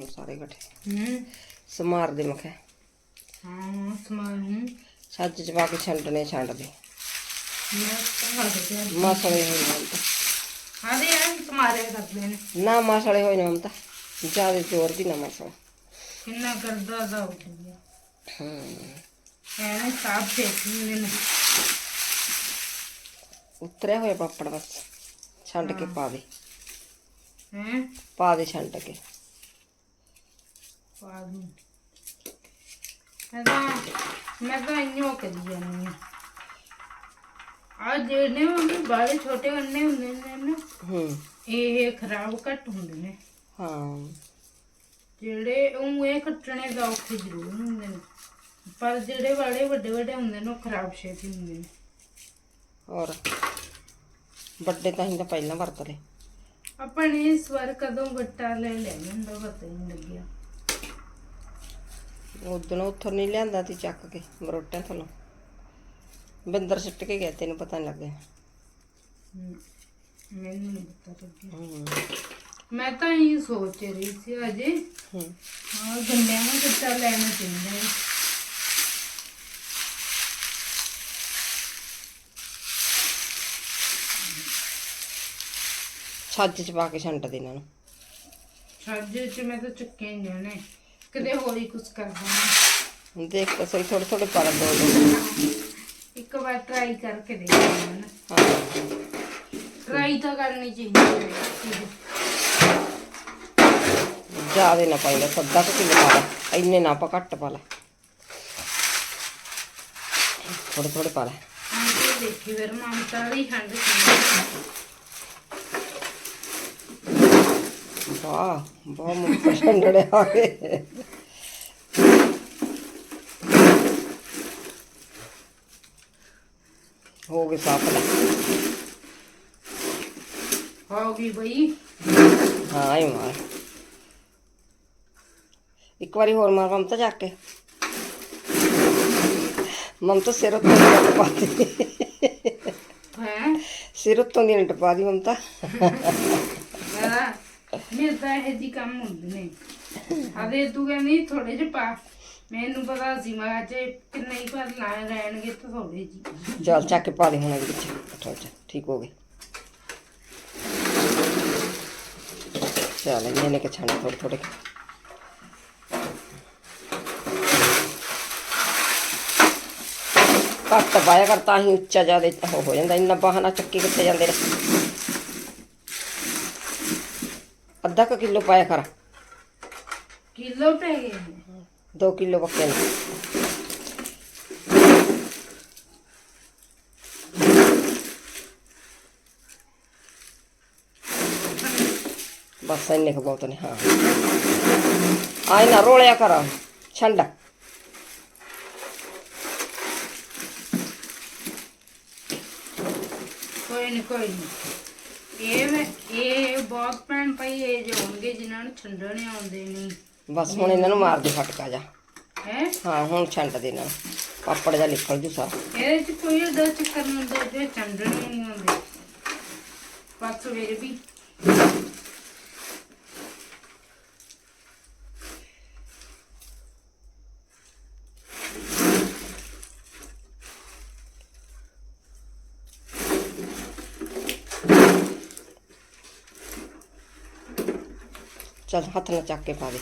ਸਾਰੇ ਇਕੱਠੇ। ਹੂੰ। ਸਮਾਰ ਦੇ ਮਖੇ। ਹਾਂ ਸਮਾਨ ਹੂੰ ਛੱਜ ਚ ਪਾ ਕੇ ਛੰਡਣੇ ਛੰਡ ਦੇ। ਮਸਲੇ ਹੋਏ ਨੇ ਤਾਂ। ਹਾਂ ਦੇ ਯਾਰ ਤੁਹਾਰੇ ਕਰਦੇ ਨੇ। ਨਾ ਮਸਲੇ ਹੋਏ ਨੇ ਤਾਂ। ਜ਼ਿਆਦਾ ਜ਼ੋਰ ਦੀ ਨਾ ਮਸਲਾ। ਕਿੰਨਾ ਕਰਦਾ ਦਾ ਹੋ ਗਿਆ। ਹੂੰ। ਐਵੇਂ ਸਾਫ਼ ਫੇਕ ਨੇ। ਉਤਰਿਆ ਹੋਇਆ ਪਾਪੜ ਬਸ। ਛੰਡ ਕੇ ਪਾ ਦੇ। ਹੈ? ਪਾ ਦੇ ਛੰਡ ਕੇ। ਪਾ ਦੂੰ ਮੈਂ ਮੈਂ ਤਾਂ ਇੰਨੋ ਕਰੀ ਜਾਂਦੀ ਆ ਜਿਹੜੇ ਮੰਮੀ ਬਾਲੇ ਛੋਟੇ ਅੰਨੇ ਹੁੰਦੇ ਨੇ ਨਾ ਹੂੰ। ਇਹ ਖਰਾਬ ਘੱਟ ਹੁੰਦੇ ਨੇ। ਹਾਂ। ਜਿਹੜੇ ਉਹ ਇਹ ਕੱਟਣੇ ਦਾ ਔਖੇ ਜ਼ਰੂਰ ਹੁੰਦੇ ਨੇ। ਪਰ ਜਿਹੜੇ ਵਾਲੇ ਵੱਡੇ ਵੱਡੇ ਹੁੰਦੇ ਨੇ ਉਹ ਖਰਾਬ ਛੇਤੀ ਹੁੰਦੇ ਨੇ। ਔਰ ਵੱਡੇ ਤਾਂ ਹੀ ਤਾਂ ਪਹਿਲਾਂ ਵਰਤ ਲਏ ਆਪਾਂ ਨੇ ਇਸ ਵਾਰ ਕਦੋਂ ਵੱਟਾ ਲੈ ਲਿਆ ਹੁੰਦਾ ਪਤਾ ਹੀ ਨਹੀਂ ਲੱਗਿਆ। ਉਦੋਂ ਉੱਥੋਂ ਨਹੀਂ ਲਿਆਂਦਾ ਤੀ ਚੱਕ ਕੇ ਮਰੋਟਿਆਂ ਥੱਲੋਂ। ਬਿੰਦਰ ਸਿੱਟ ਕੇ ਗਿਆ ਤੈਨੂੰ ਪਤਾ ਨਹੀਂ ਲੱਗਿਆ। ਹਮ, ਮੈਨੂੰ ਨਹੀਂ ਪਤਾ ਲੱਗਿਆ ਹੂੰ। ਮੈਂ ਤਾਂ ਇਹ ਸੋਚ ਰਹੀ ਸੀ ਅਜੇ ਹੂੰ। ਗੰਡਿਆਂ ਦਾ ਕੱਟਾ ਲੈਣਾ ਚਾਹੀਦਾ ਹੈ। ਛੱਜ ਚ ਪਾ ਕੇ ਛੰਡ ਦੇ ਇਹਨਾਂ ਨੂੰ ਛੱਜ ਚ ਮੈਂ ਤਾਂ ਚੁੱਕੇ ਨਹੀਂ ਜਾਣੇ। ਕਦੇ ਹੋਰ ਹੀ ਕੁਝ ਕਰ ਦੇਣਾ। ਦੇਖ ਤਾਂ ਸਹੀ ਥੋੜੇ ਥੋੜੇ ਪਾ ਦੋ ਇੱਕ ਵਾਰ ਟਰਾਈ ਕਰਕੇ ਦੇਖਣਾ ਨਾ ਹਾਂ ਟਰਾਈ ਤਾਂ ਕਰਨੀ ਚਾਹੀਦੀ ਹੈ ਜਿਆਦੇ ਨਾ ਪਾਈ ਲੈ ਸੱਦਾ ਕੁ ਕਿਲੋ ਪਾ ਲੈ? ਇੰਨੇ ਨਾ ਪਾ ਘੱਟ ਪਾ ਲੈ। ਥੋੜੇ ਥੋੜੇ ਪਾ ਲੈ। ਹਾਂ ਤੇ ਦੇਖੀ ਫਿਰ ਮਮਤਾ ਦੀ ਹੰਡ ਸੀ ਵਾਹ ਬਹੁਤ ਮੁੱਖ ਛੰਡੜੇ ਆ ਗਏ ਹੋ ਗਏ ਸਾਫ਼ ਹੋ ਗਈ ਬਈ। ਹਾਂ ਆਈ ਮਾਰ ਇੱਕ ਵਾਰੀ ਹੋਰ ਮਾਰ ਮਮਤਾ ਜਾ ਕੇ। ਮਮਤਾ ਸਿਰ ਉੱਤੋਂ ਦੀ ਨੱਟ ਪਾ ਦੀ। ਹੈ? ਸਿਰ ਉੱਤੋਂ ਦੀ ਨੱਟ ਪਾ ਦੀ ਮਮਤਾ। ਮੇਰਾ ਤਾਂ ਇਹ ਜੀ ਕੰਮ ਹੁੰਦੇ ਨੇ। ਆਦੇ ਤੂੰ ਕਹਿੰਦੀ ਥੋੜੇ ਜਿਹੇ ਪਾ। ਮੈਨੂੰ ਪਤਾ ਸੀ ਮੈਂ ਅੱਜ ਕਿੰਨੇ ਹੀ ਪਰ ਲਾ ਰਹਿਣਗੇ ਤਾਂ ਥੋੜੇ ਜੀ। ਚੱਲ ਚੱਕ ਕੇ ਪਾ ਦੇ ਹੁਣ ਇਹਦੇ ਵਿੱਚ। ਅੱਠਾ ਚ ਠੀਕ ਹੋ ਗਏ। ਚੱਲ ਇਹਨੇ ਨੇ ਕਿ ਛਾਣੇ ਥੋੜੇ ਥੋੜੇ ਘੱਟ ਪਾਇਆ ਕਰ ਤਾਂ ਹੀ ਉੱਚਾ ਜ਼ਿਆਦਾ ਹੋ ਜਾਂਦਾ ਇੰਨਾ ਬਹਾਨਾ ਚੱਕੀ ਕਿੱਥੇ ਜਾਂਦੇ ਨੇ। ਅੱਧਾ ਕਿਲੋ ਪਾਇਆ ਕਰ। ਕਿਲੋ ਪੈ ਗਏ ਨੇ। 2 ਕਿਲੋ ਬੱਕੇ ਨੇ। ਬਸ ਇੰਨੇ ਕੁ ਬਹੁਤ ਨੇ, ਹਾਂ। ਆਈ ਨਾ ਰੋਲਿਆ ਕਰ, ਛੰਡ। ਕੋਈ ਨਹੀਂ ਕੋਈ ਨਹੀਂ ਇਹ ਇਹ ਬਹੁਤ ਭੈਣ ਭਾਈ, ਇਹ ਜੋ ਹੋਣਗੇ ਜਿਨ੍ਹਾਂ ਨੂੰ ਛੰਡਣੇ ਆਉਂਦੇ ਨਹੀਂ ਬਸ ਹੁਣ ਇਹਨਾਂ ਨੂੰ ਮਾਰ ਦੇ ਫਟਕਾ ਜਾ। ਹੈ? ਹਾਂ ਹੁਣ ਛੰਡ ਦੇ ਇਹਨਾਂ ਨੂੰ। ਪਾਪੜ ਜਾ ਨਿਕਲ ਜੂ ਸਾਰਾ। ਇਹਦੇ ਚ ਕੋਈ ਏਡਾ ਚੱਕਰ ਨਹੀਂ ਹੁੰਦਾ ਜੇ ਚੰਡਣੇ ਨਹੀਂ ਹੁੰਦੇ ਬਸ ਵੇਰੇ ਵੀ। ਚੱਲ ਹੱਥ ਨਾਲ ਚੱਕ ਕੇ ਪਾ ਦੇ।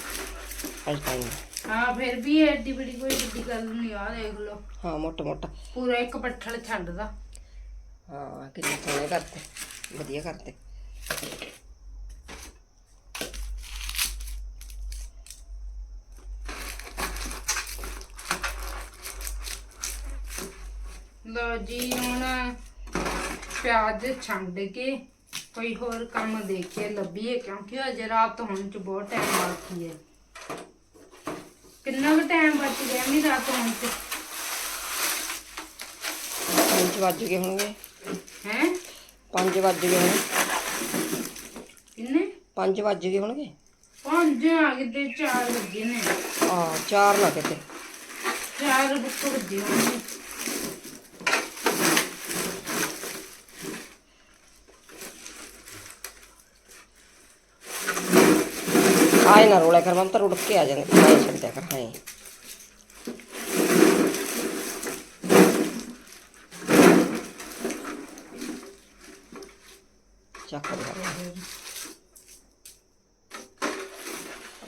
ਹਾਂ ਫਿਰ ਵੀ ਐਡੀ ਬੜੀ ਕੋਈ ਵੱਡੀ ਗੱਲ ਨਹੀਂ ਆ ਦੇਖ ਲਓ। ਹਾਂ ਮੋਟਾ ਮੋਟਾ। ਪੂਰਾ ਇੱਕ ਪੱਠਲ ਛੱਡਦਾ ਹਾਂ ਕਿੰਨੇ ਸੋਹਣੇ ਕਰਤੇ ਵਧੀਆ ਕਰਤੇ। ਲੋ ਜੀ ਹੁਣ ਪਿਆਜ਼ ਛੰਡ ਕੇ ਕੋਈ ਹੋਰ ਕੰਮ ਦੇਖੀਏ ਲੱਭੀਏ ਕਿਉਂਕਿ ਅਜੇ ਰਾਤ ਹੋਣ ਚ ਬਹੁਤ ਟਾਈਮ ਬਾਕੀ ਹੈ। ਕਿੰਨਾ ਕੁ ਟਾਈਮ ਬਚ ਗਿਆ ਨਹੀਂ ਰਾਤ ਹੋਣ ਚ ਪੰਜ ਵੱਜ ਗਏ ਹੋਣਗੇ। ਹੈ? ਪੰਜ ਵੱਜ ਗਏ ਹੋਣਗੇ। ਕਿੰਨੇ? ਪੰਜ ਵੱਜ ਗਏ ਹੋਣਗੇ। ਪੰਜ ਆ ਗਏ ਤੇ ਚਾਰ ਲੱਗੇ ਨੇ। ਆ ਚਾਰ ਨਾ ਕਿਤੇ ਚਾਰ ਬੁੱਕ ਵੱਜੇ ਹੋਣਗੇ। ਆਏ ਨਾ ਰੋਲਾ ਕਰ ਮੈਂ ਤਾਂ ਰੁੜ ਕੇ ਆ ਜਾਂਦੇ ਆਏ ਛੱਡ ਦਿਆ ਕਰ ਹਾਂ ਚੱਕ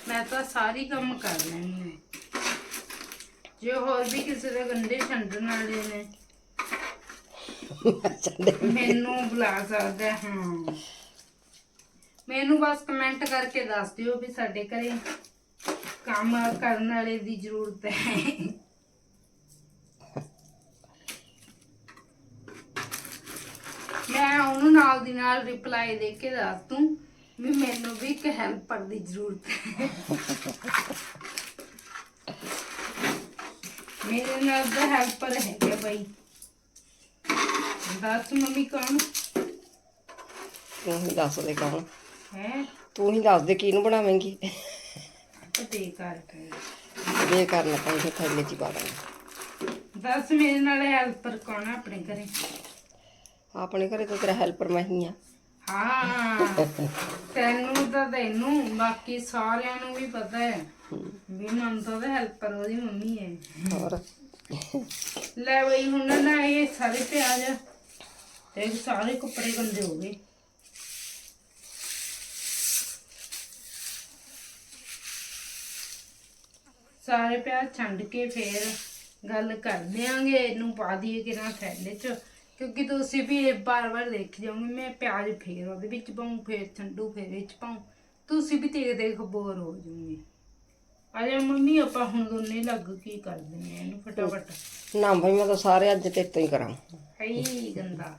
ਮੈਂ ਤਾਂ ਸਾਰੀ ਕੰਮ ਕਰ ਲੈਣੀ ਹੈ ਜੇ ਹੋਰ ਵੀ ਕਿਸੇ ਦੇ ਗੰਡੇ ਛੰਡਣ ਵਾਲੇ ਨੇ ਮੈਨੂੰ ਬੁਲਾ ਸਕਦਾ ਹਾਂ ਮੈਨੂੰ ਬਸ ਕਮੈਂਟ ਕਰਕੇ ਦੱਸ ਦਿਓ ਵੀ ਸਾਡੇ ਘਰੇ ਕੰਮ ਕਰਨ ਵਾਲੇ ਦੀ ਜ਼ਰੂਰਤ ਹੈ। ਮੈਂ ਉਹਨੂੰ ਨਾਲ ਦੀ ਨਾਲ ਰਿਪਲਾਈ ਦੇ ਕੇ ਦੱਸ ਦੂੰ ਵੀ ਮੈਨੂੰ ਵੀ ਇੱਕ ਹੈਲਪਰ ਦੀ ਜ਼ਰੂਰਤ ਹੈ। ਮੇਰੇ ਨਾਲ ਦਾ ਹੈਲਪਰ ਹੈਗਾ ਬਈ। ਦੱਸ ਮੰਮੀ ਕੌਣ? ਤੂੰ ਦੱਸ ਦੇ ਕੌਣ? ਹੈ। ਤੂੰ ਹੀ ਦੱਸ ਦੇ ਕਿਹਨੂੰ ਬਣਾਵੇਂਗੀ। ਤੇ ਕਰਕੇ ਬੇਕਾਰ ਨਾ ਪਾਈ ਥੈਲੇ ਚ ਪਾ ਦਾਂਗੇ ਦੱਸ ਮੇਰੇ ਨਾਲ ਹੈਲਪਰ ਕੌਣ ਆਪਣੇ ਘਰੇ? ਆਪਣੇ ਘਰੇ ਤਾਂ ਤੇਰਾ ਹੈਲਪਰ ਮੈਂ ਹੀ ਆ। ਹਾਂ। ਤੈਨੂੰ ਤਾਂ ਤੈਨੂੰ ਬਾਕੀ ਸਾਰਿਆਂ ਨੂੰ ਵੀ ਪਤਾ ਹੈ। ਵੀ ਮਮਤਾ ਦਾ ਹੈਲਪਰ ਉਹਦੀ ਮੰਮੀ ਹੈ। ਹੋਰ? ਲੈ ਬਈ ਹੁਣ ਨਾ ਇਹ ਸਾਰੇ ਪਿਆਜ਼ ਤੇ ਸਾਰੇ ਕੱਪੜੇ ਗੰਦੇ ਹੋ ਗਏ। ਸਾਰੇ ਪਿਆਜ਼ ਛੰਡ ਕੇ ਫੇਰ ਗੱਲ ਕਰ ਦਿਆਂਗੇ ਇਹਨੂੰ ਪਾ ਦਈਏ ਕਿਰਾਂ ਥੈਲੇ 'ਚ। ਕਿਉਂਕਿ ਤੁਸੀਂ ਵੀ ਇਹ ਬਾਰ-ਬਾਰ ਦੇਖ ਜਾਓਗੇ ਮੈਂ ਪਿਆਜ਼ ਫੇਰ ਉਹਦੇ ਵਿੱਚ ਪਾਉਂ ਫੇਰ ਛੰਡੂ ਫੇਰ ਵਿੱਚ ਪਾਉਂ ਤੁਸੀਂ ਵੀ ਦੇਖ ਦੇਖ ਬੋਰ ਹੋ ਜਾਓਗੇ। ਆਜਾ ਮੰਮੀ ਆਪਾਂ ਹੁਣ ਦੋਨੇ ਲੱਗ ਕੀ ਕਰਦੇ ਨੇ ਇਹਨੂੰ ਫਟਾਫਟ। ਨਾ ਭਾਈ ਮੈਂ ਤਾਂ ਸਾਰੇ ਅੱਜ ਤੇ ਤੋਂ ਹੀ ਕਰਾਂ। ਹਈ ਗੰਦਾ।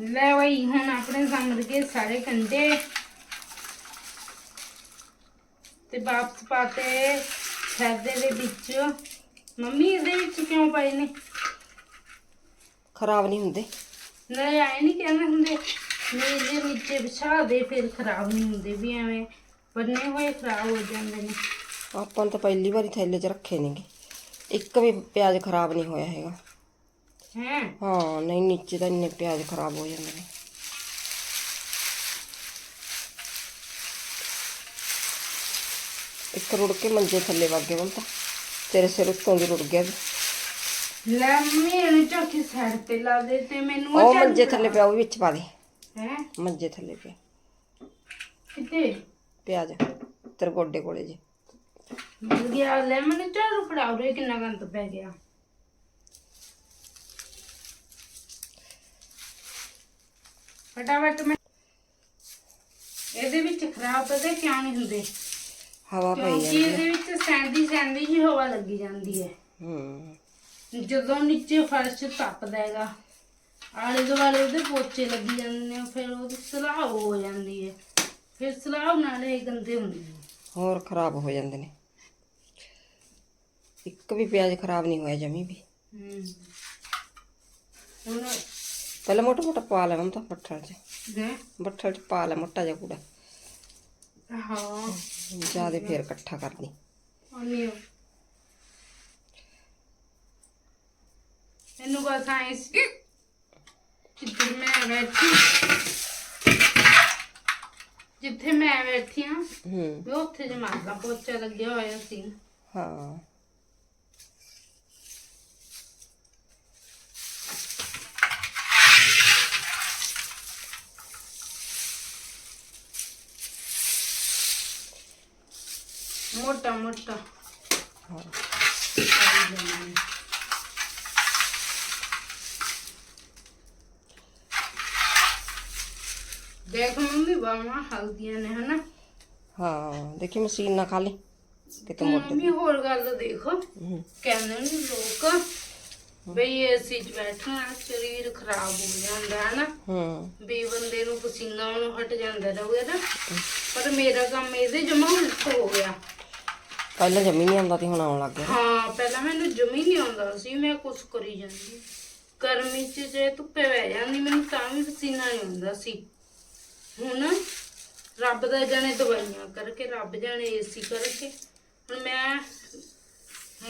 ਲੈ ਬਈ ਹੁਣ ਆਪਣੇ ਗਏ ਸਾਰੇ ਕੰਡੇ। ਤੇ ਵਾਪਸ ਪਾਤੇ ਸਰਦੇ ਦੇ ਵਿੱਚ। ਮੰਮੀ ਇਹਦੇ ਵਿੱਚ ਕਿਉਂ ਪਏ ਨੇ? ਖਰਾਬ ਨਹੀਂ ਹੁੰਦੇ। ਨਾਲੇ ਆਏ ਨਹੀਂ ਕਹਿੰਦੇ ਹੁੰਦੇ। ਨਹੀਂ ਇਹਦੇ ਨੀਚੇ ਵਿਛਾ ਦੇ ਫਿਰ ਖਰਾਬ ਨਹੀਂ ਹੁੰਦੇ ਵੀ ਐਵੇਂ ਬੰਨੇ ਹੋਏ ਖਰਾਬ ਹੋ ਜਾਂਦੇ ਨੇ। ਆਪਾਂ ਤਾਂ ਪਹਿਲੀ ਵਾਰੀ ਥੈਲੇ 'ਚ ਰੱਖੇ ਨੇਗੇ। ਇੱਕ ਵੀ ਪਿਆਜ਼ ਖਰਾਬ ਨਹੀਂ ਹੋਇਆ ਹੈਗਾ। ਹੈ? ਹਾਂ ਨਹੀਂ ਨੀਚੇ ਤਾਂ ਇੰਨੇ ਪਿਆਜ਼ ਖਰਾਬ ਹੋ ਜਾਂਦੇ ਨੇ। ਇੱਕ ਰੁੜ ਕੇ ਮੰਜੇ ਥੱਲੇ ਵਗ ਗਏ ਹੁਣ ਤਾਂ। ਤੇਰੇ ਸਿਰ ਉੱਤੋਂ ਦੀ ਰੁੜ ਗਿਆ। ਲੈ ਮੰਮੀ ਇਹਨੂੰ ਚੌਥੀ ਸਾਈਡ ਤੇ ਲਾ ਦੇ ਤੇ ਮੈਨੂੰ ਉਹ ਮੰਜੇ ਥੱਲੇ ਪਿਆ ਉਹ ਵਿੱਚ ਪਾ ਦੇ। ਹੈ? ਮੰਜੇ ਥੱਲੇ ਪਿਆ। ਕਿਤੇ ਪਿਆਜ਼ ਤੇਰੇ ਗੋਡੇ ਕੋਲੇ ਜੇ। ਮਿਲ ਗਿਆ ਲੈ ਮੈਨੂੰ ਝਾੜੂ ਫੜਾਓ ਰੇ ਕਿੰਨਾ ਗੰਦ ਪੈ ਗਿਆ। ਫਟਾਫਟ ਮੈਂ ਇਹਦੇ ਵਿੱਚ ਖਰਾਬ ਪਤਾ ਕਿਉਂ ਨਹੀਂ ਹੁੰਦੇ? ਹਵਾ ਪਈ ਕਿਉਂਕਿ ਜਾਂਦੀ ਹੈ। ਇਹਦੇ ਵਿੱਚ ਸੈਂਦੀ ਸੈਂਦੀ ਜਿਹੀ ਹਵਾ ਲੱਗੀ ਜਾਂਦੀ ਹੈ। ਹੂੰ। ਜਦੋਂ ਨੀਚੇ ਫਰਸ਼ ਤਪਦਾ ਹੈਗਾ ਆਲੇ ਦੁਆਲੇ ਉਹਦੇ ਪੋਚੇ ਲੱਗੀ ਜਾਂਦੇ ਨੇ ਫਿਰ ਉਹਦੀ ਸਲਾਹ ਹੋ ਜਾਂਦੀ ਹੈ। ਫਿਰ ਸਲਾਹ ਨਾਲ ਇਹ ਗੰਦੇ ਹੁੰਦੇ ਨੇ। ਹੋਰ ਖਰਾਬ ਹੋ ਜਾਂਦੇ ਨੇ। ਇੱਕ ਵੀ ਪਿਆਜ਼ ਖਰਾਬ ਨਹੀਂ ਹੋਇਆ ਜਮੀ ਵੀ। ਹੂੰ। ਹੁਣ ਪਹਿਲਾਂ ਮੋਟਾ ਮੋਟਾ ਪਾ ਲੈ ਹੁਣ ਤਾਂ ਬੱਠਲ 'ਚ। ਦੇ ਬੱਠਲ 'ਚ ਪਾ ਲੈ ਮੋਟਾ ਜਿਹਾ ਕੂੜਾ ਹਾਂ। ਜਿਆਦੇ ਫੇਰ ਇਕੱਠਾ ਕਰਦੀ। ਉਹਨੇ ਇਹਨੂੰ ਬਸ ਆਏ ਸੀ ਜਿੱਥੇ ਮੈਂ ਬੈਠੀ। ਜਿੱਥੇ ਮੈਂ ਬੈਠੀ ਹੂੰ। ਵੀ ਉੱਥੇ ਜਮਾਦਾ ਪੋਚਾ ਲੱਗਿਆ ਹੋਇਆ ਸੀ। ਹਾਂ। ਮੋਟਾ ਮੋਟਾ ਹਾਂ। ਦੇਖ ਮੰਮੀ ਬਾਵਾ ਹਲਦੀਆਂ ਨੇ ਹਨਾ ਹਾਂ ਦੇਖੀ ਮਸ਼ੀਨ ਨਾ ਖਾ ਲੈ ਕਿਤੇ ਮੋਟੇ ਮੰਮੀ ਹੋਰ ਗੱਲ ਦੇਖੋ ਹੂੰ ਕਹਿੰਦੇ ਨੇ ਲੋਕ ਬਈ ਏਸੀ 'ਚ ਬੈਠਣਾ ਸਰੀਰ ਖਰਾਬ ਹੋ ਜਾਂਦਾ ਹੈ ਨਾ ਹੂੰ ਵੀ ਬੰਦੇ ਨੂੰ ਪਸੀਨਾ ਉਹਨੂੰ ਹਟ ਜਾਂਦਾ ਰਹੂਗਾ ਨਾ ਪਰ ਮੇਰਾ ਕੰਮ ਇਹਦੇ ਜਮਾ ਉਲਟ ਹੋ ਗਿਆ ਪਹਿਲਾਂ ਜਮੀ ਨਹੀਂ ਆਉਂਦਾ ਤੇ ਹੁਣ ਆਉਣ ਲੱਗ ਗਿਆ। ਹਾਂ ਪਹਿਲਾਂ ਮੈਨੂੰ ਜਮੀ ਨਹੀਂ ਆਉਂਦਾ ਸੀ ਮੈਂ ਕੁਛ ਕਰੀ ਜਾਂਦੀ ਗਰਮੀ 'ਚ ਜੇ ਧੁੱਪੇ ਬਹਿ ਜਾਂਦੀ ਮੈਨੂੰ ਤਾਂ ਵੀ ਪਸੀਨਾ ਨਹੀਂ ਆਉਂਦਾ ਸੀ। ਹੁਣ ਰੱਬ ਦਾ ਜਾਣੇ ਦਵਾਈਆਂ ਕਰਕੇ ਰੱਬ ਜਾਣੇ ਏਸੀ ਕਰਕੇ ਹੁਣ ਮੈਂ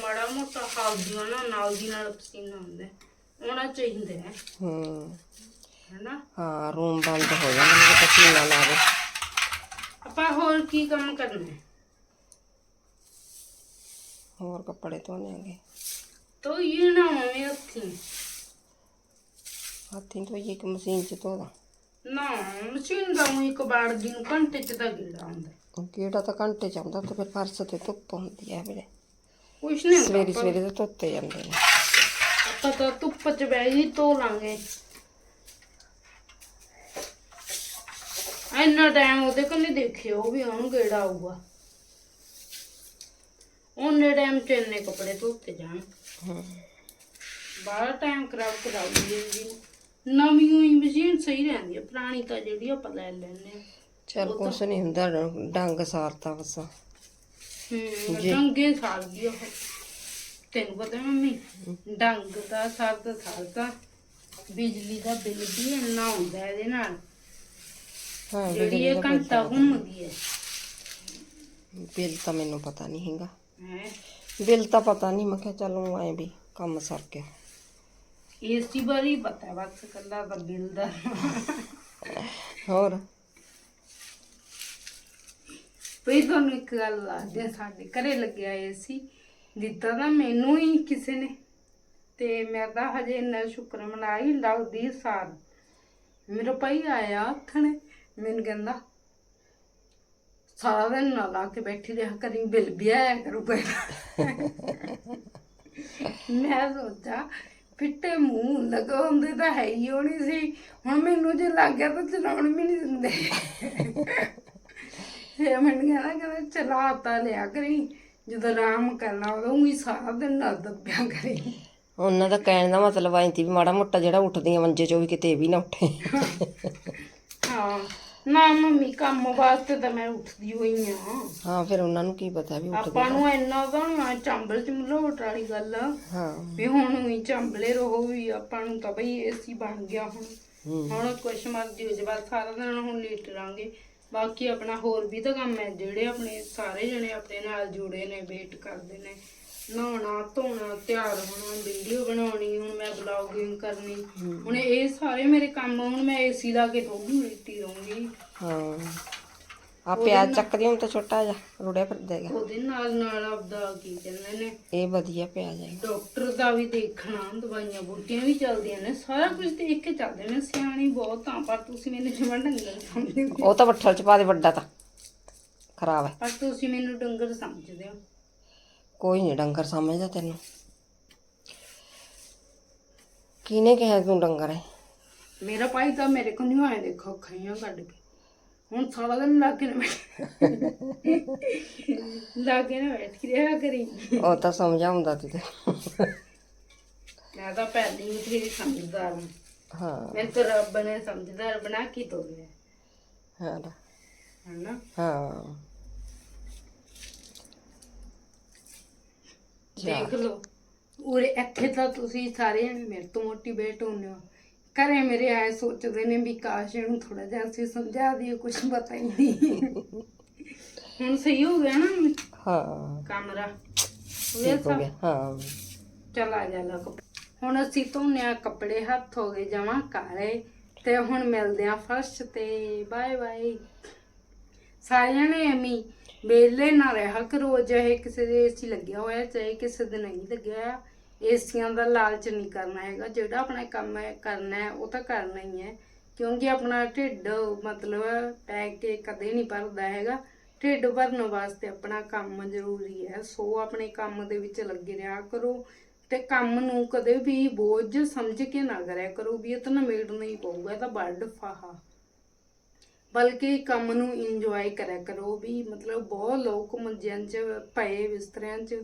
ਮਾੜਾ ਮੋਟਾ ਹਾਲਦੀਆਂ ਨਾ ਨਾਲ ਦੀ ਨਾਲ ਪਸੀਨਾ ਆਉਂਦਾ ਹੈ। ਆਉਣਾ ਚਾਹੀਦਾ ਹੈ। ਹੂੰ। ਹੈਨਾ? ਹਾਂ ਰੂਮ ਬੰਦ ਹੋ ਜਾਂਦਾ ਮੈਨੂੰ ਪਸੀਨਾ ਆਵੇ। ਆਪਾਂ ਹੋਰ ਕੀ ਕੰਮ ਕਰਨਾ ਹੈ? ਹੋਰ ਕੱਪੜੇ ਧੋਣੇ ਆਗੇ ਤੋ ਇਹ ਨਾ ਹੋਵੇ ਹੱਥੀਂ। ਹੱਥੀਂ ਤੋਂ ਇੱਕ ਮਸ਼ੀਨ ਚ ਧੋਦਾ ਨਾ ਮਸ਼ੀਨ ਦਾ ਉਹ ਇੱਕ ਬਾੜ ਦੀ ਨੂੰ ਘੰਟੇ ਚ ਤਾਂ ਗੇੜਾ ਹੁੰਦਾ ਕਿਹੜਾ ਤਾਂ ਘੰਟੇ ਚ ਆਉਂਦਾ ਤੇ ਫਿਰ ਫਰਸ਼ ਤੇ ਧੁੱਪ ਹੁੰਦੀ ਹੈ ਵੀਰੇ। ਕੁਛ ਨਹੀਂ ਹੁੰਦਾ ਸਵੇਰੇ ਸਵੇਰੇ ਤੇ ਧੋਤੇ ਜਾਂਦੇ ਨੇ। ਆਪਾਂ ਤਾਂ ਧੁੱਪ ਚ ਬਹਿ ਗਈ ਧੋ ਲਾਂਗੇ। ਇੰਨਾ ਟਾਈਮ ਉਹਦੇ ਕੋਲ ਨਹੀਂ ਦੇਖਿਓ ਵੀ ਉਹਨੂੰ ਗੇੜਾ ਆਊਗਾ। ਉਹਨੇ ਟਾਈਮ ਚ ਇੰਨੇ ਕੱਪੜੇ ਧੋਤੇ ਜਾਣ। ਬਾਹਰ ਟਾਈਮ ਖਰਾਬ ਕਰਾਉਂਦੀ ਜੀ ਨਵੀਂ ਹੋਈ ਮਸ਼ੀਨ ਸਹੀ ਰਹਿੰਦੀ ਹੈ ਪੁਰਾਣੀ ਤਾਂ ਜਿਹੜੀ ਆਪਾਂ ਲੈ ਹਾਂ ਚੱਲ ਕੁਛ ਨਹੀਂ ਹੁੰਦਾ ਡੰਗ ਸਾਰਤਾ ਬਸ। ਹੂੰ। ਡੰਗੇ ਸਾਲ ਦੀ ਉਹ। ਤੈਨੂੰ ਪਤਾ ਮੰਮੀ ਡੰਗ ਦਾ ਸਰਦ ਸਰਦਾ ਬਿਜਲੀ ਦਾ ਬਿੱਲ ਵੀ ਇੰਨਾ ਹੁੰਦਾ ਇਹਦੇ ਨਾਲ। ਹਾਂ ਜਿਹੜੀ ਇਹ ਘੰਟਾ ਘੁੰਮਦੀ ਹੈ। ਬਿੱਲ ਤਾਂ ਮੈਨੂੰ ਪਤਾ ਨਹੀਂ ਹੈਗਾ। ਬਿੱਲ ਤਾਂ ਪਤਾ ਨਹੀਂ ਮੈਂ ਕਿਹਾ ਚਲੋ ਐ ਵੀ ਕੰਮ ਸਰ ਗਿਆ। ਏਸੀ ਬਾਰੇ ਪਤਾ ਬਸ ਕੱਲਾ ਦਾ ਬਿੱਲ ਦਾ। ਹੋਰ? ਵੀ ਤੁਹਾਨੂੰ ਇੱਕ ਗੱਲ ਦੱਸਦੇ ਸਾਡੇ ਘਰੇ ਲੱਗਿਆ ਏਸੀ ਦਿੱਤਾ ਤਾਂ ਮੈਨੂੰ ਹੀ ਕਿਸੇ ਨੇ। ਤੇ ਮੈਂ ਤਾਂ ਹਜੇ ਇੰਨਾ ਸ਼ੁਕਰ ਮਨਾਈ ਲੱਗਦੀ ਸਾਰ। ਮੇਰਾ ਭਾਈ ਆਇਆ ਆਖਣ ਮੈਨੂੰ ਕਹਿੰਦਾ ਸਾਰਾ ਦਿਨ ਨਾ ਲਾ ਕੇ ਬੈਠੀ ਰਿਹਾ ਕਰੀ ਬਿੱਲ ਵੀ ਆਇਆ ਕਰੂਗਾ ਮੈਂ ਸੋਚਾ ਫਿੱਟੇ ਮੂੰਹ ਲਗਾਉਂਦੇ ਤਾਂ ਹੈ ਹੀ ਹੋਣੀ ਸੀ। ਹੁਣ ਮੈਨੂੰ ਜੇ ਲੱਗ ਗਿਆ ਤਾਂ ਚਲਾਉਣ ਵੀ ਨਹੀਂ ਦਿੰਦੇ। ਫਿਰ ਮੈਨੂੰ ਕਹਿੰਦਾ ਕਹਿੰਦਾ ਚਲਾ ਤਾਂ ਲਿਆ ਕਰੀ ਜਦੋਂ ਆਰਾਮ ਕਰਨਾ ਉਦੋਂ ਹੀ ਸਾਰਾ ਦਿਨ ਨਾ ਦੱਬਿਆ ਕਰੀ। ਉਹਨਾਂ ਦਾ ਕਹਿਣ ਦਾ ਮਤਲਬ ਤੀ ਵੀ ਮਾੜਾ ਮੋਟਾ ਜਿਹੜਾ ਉੱਠਦੀਆਂ ਮੰਜੇ ਚੋਂ ਵੀ ਕਿਤੇ ਇਹ ਵੀ ਨਾ ਉੱਠੇ। ਹਾਂ। ਨਾ ਮੰਮੀ ਕੰਮ ਵਾਸਤੇ ਤਾਂ ਮੈਂ ਉੱਠਦੀ ਹੋਈ ਆ ਹਾਂ ਫਿਰ ਉਹਨਾਂ ਨੂੰ ਕੀ ਪਤਾ ਵੀ ਆਪਾਂ ਨੂੰ ਇੰਨਾ ਤਾਂ ਨਹੀਂ ਚੰਬਲ ਚ ਮਲੋਟ ਵਾਲੀ ਗੱਲ ਆ। ਹਾਂ। ਵੀ ਹੁਣ ਵੀ ਚੰਬਲੇ ਰਹੋ ਵੀ ਆਪਾਂ ਨੂੰ ਤਾਂ ਬਈ ਏਸੀ ਬਣ ਗਿਆ ਹੁਣ। ਹੂੰ। ਹੁਣ ਕੁਛ ਮਰਜ਼ੀ ਹੋ ਜੇ ਬਸ ਸਾਰਾ ਦਿਨ ਹੁਣ ਲੇਟ ਰਾਂਗੇ ਬਾਕੀ ਆਪਣਾ ਹੋਰ ਵੀ ਤਾਂ ਕੰਮ ਹੈ ਜਿਹੜੇ ਆਪਣੇ ਸਾਰੇ ਜਣੇ ਆਪਣੇ ਨਾਲ ਜੁੜੇ ਨੇ ਵੇਟ ਕਰਦੇ ਨੇ। ਨਹਾਉਣਾ ਧੋਣਾ ਤਿਆਰ ਹੋਣਾ ਵੀਡੀਓ ਬਣਾਉਣੀ ਹੁਣ ਮੈਂ ਬਲੌਗਿੰਗ ਕਰਨੀ। ਹੁਣ ਇਹ ਸਾਰੇ ਮੇਰੇ ਕੰਮ ਹੁਣ ਮੈਂ ਏਸੀ ਲਾ ਕੇ ਥੋੜੀ ਲੇਟੀ ਰਹੂੰਗੀ। ਹਾਂ। ਆ ਪਿਆਜ਼ ਚੱਕਦੀ ਹੁਣ ਤਾਂ ਛੋਟਾ ਜਿਹਾ ਰੁੜਿਆ ਫਿਰਦਾ ਹੈਗਾ ਉਹਦੇ ਨਾਲ ਨਾਲ ਆਪਦਾ ਕੀ ਕਹਿੰਦੇ ਨੇ ਇਹ ਵਧੀਆ ਪਿਆਜ਼ ਹੈ ਡਾਕਟਰ ਦਾ ਵੀ ਦੇਖਣਾ ਦਵਾਈਆਂ ਬੂਟੀਆਂ ਵੀ ਚੱਲਦੀਆਂ ਨੇ ਸਾਰਾ ਕੁਝ ਦੇਖ ਕੇ ਚੱਲਦੇ ਨੇ ਸਿਆਣੀ ਬਹੁਤ ਆ ਪਰ ਤੁਸੀਂ ਮੈਨੂੰ ਜਮਾਂ ਡੰਗਰ ਸਮਝਦੇ ਹੋ। ਉਹ ਤਾਂ ਬੱਠਲ ਚ ਪਾ ਦੇ ਵੱਡਾ ਤਾਂ। ਖਰਾਬ ਹੈ। ਪਰ ਤੁਸੀਂ ਮੈਨੂੰ ਡੰਗਰ ਸਮਝਦੇ ਹੋ। ਕੋਈ ਨਹੀਂ ਡੰਗਰ ਸਮਝਦਾ ਤੈਨੂੰ ਕਿਹਨੇ ਕਿਹਾ ਤੂੰ ਡੰਗਰ ਹੈ ਮੇਰਾ ਭਾਈ ਤਾਂ ਮੇਰੇ ਕੋਲ ਨਹੀਂ ਆਇਆ ਦੇਖੋ ਖਾਈਆਂ ਕੱਢ ਕੇ ਹੁਣ ਸਾਰਾ ਦਿਨ ਲਾ ਕੇ ਨਾ ਬੈਠ ਲਾ ਕੇ ਨਾ ਬੈਠ ਰਿਹਾ ਕਰੀ ਉਹ ਤਾਂ ਸਮਝਾਉਂਦਾ ਤੀ ਤੇ ਮੈਂ ਤਾਂ ਪਹਿਲੀ ਹੀ ਬਥੇਰੀ ਸਮਝਦਾਰ ਹਾਂ ਹਾਂ ਮੈਂ ਤਾਂ ਰੱਬ ਨੇ ਸਮਝਦਾਰ ਬਣਾ ਕੇ ਤੋਰਿਆ ਹਾਂ ਨਾ। ਹਨਾ ਹਾਂ ਦੇਖ ਲਓ। ਉਰੇ ਇੱਥੇ ਤਾਂ ਤੁਸੀਂ ਸਾਰੇ ਮੇਰੇ ਤੋਂ ਮੋਟੀਵੇਟ ਹੁੰਦੇ ਹੋ। ਘਰੇ ਮੇਰੇ ਆਏ ਸੋਚਦੇ ਨੇ ਵੀ ਕਾਸ਼ ਇਹਨੂੰ ਥੋੜਾ ਜਿਹਾ ਅਸੀਂ ਸਮਝਾ ਦਈਏ ਕੁਝ ਪਤਾ ਹੀ ਨਹੀਂ। ਹੁਣ ਸਹੀ ਹੋ ਗਿਆ ਨਾ ਹਾਂ। ਕਮਰਾ ਠੀਕ ਹੋ ਗਿਆ ਹਾਂ। ਚਲ ਆ ਜਾ ਲੋ ਹੁਣ ਅਸੀਂ ਧੋਨੇ ਆ ਕੱਪੜੇ ਹੱਥ ਹੋ ਗਏ ਜਮਾ ਕਾਲੇ। ਤੇ ਹੁਣ ਮਿਲਦੇ ਆ ਫਰਸ਼ ਤੇ। ਬਾਏ ਬਾਏ ਸਾਰਿਆਂ ਨੇ ਐਵੇਂ ਵੇਲੇ ਨਾ ਰਿਹਾ ਕਰੋ, ਚਾਹੇ ਕਿਸੇ ਦੇ ਏਸੀ ਲੱਗਿਆ ਹੋਇਆ, ਚਾਹੇ ਕਿਸੇ ਦੇ ਨਹੀਂ ਲੱਗਿਆ ਹੋਇਆ। ਏਸੀਆਂ ਦਾ ਲਾਲਚ ਨਹੀਂ ਕਰਨਾ ਹੈਗਾ, ਜਿਹੜਾ ਆਪਣਾ ਕੰਮ ਹੈ, ਕਰਨਾ ਹੈ, ਉਹ ਤਾਂ ਕਰਨਾ ਹੀ ਹੈ। ਕਿਉਂਕਿ ਆਪਣਾ ਢਿੱਡ ਮਤਲਬ ਪੈ ਕੇ ਕਦੇ ਨਹੀਂ ਭਰਦਾ ਹੈਗਾ। ਢਿੱਡ ਭਰਨ ਵਾਸਤੇ ਆਪਣਾ ਕੰਮ ਜ਼ਰੂਰੀ ਹੈ। ਸੋ ਆਪਣੇ ਕੰਮ ਦੇ ਵਿੱਚ ਲੱਗੇ ਰਿਹਾ ਕਰੋ ਤੇ ਕੰਮ ਨੂੰ ਕਦੇ ਵੀ ਬੋਝ ਸਮਝ ਕੇ ਨਾ ਕਰਿਆ ਕਰੋ। ਵੀ ਇਹ ਤਾਂ ਨਿਬੇੜਨਾ ਨਹੀਂ ਪਊਗਾ ਤਾਂ ਵੱਡ ਫਾਹਾ। ਬਲਕਿ ਕੰਮ ਨੂੰ ਇੰਜੋਏ ਕਰਿਆ ਕਰੋ। ਵੀ ਮਤਲਬ ਬਹੁਤ ਲੋਕ ਮੰਜਿਆਂ 'ਚ ਪਏ ਬਿਸਤਰਿਆਂ 'ਚ।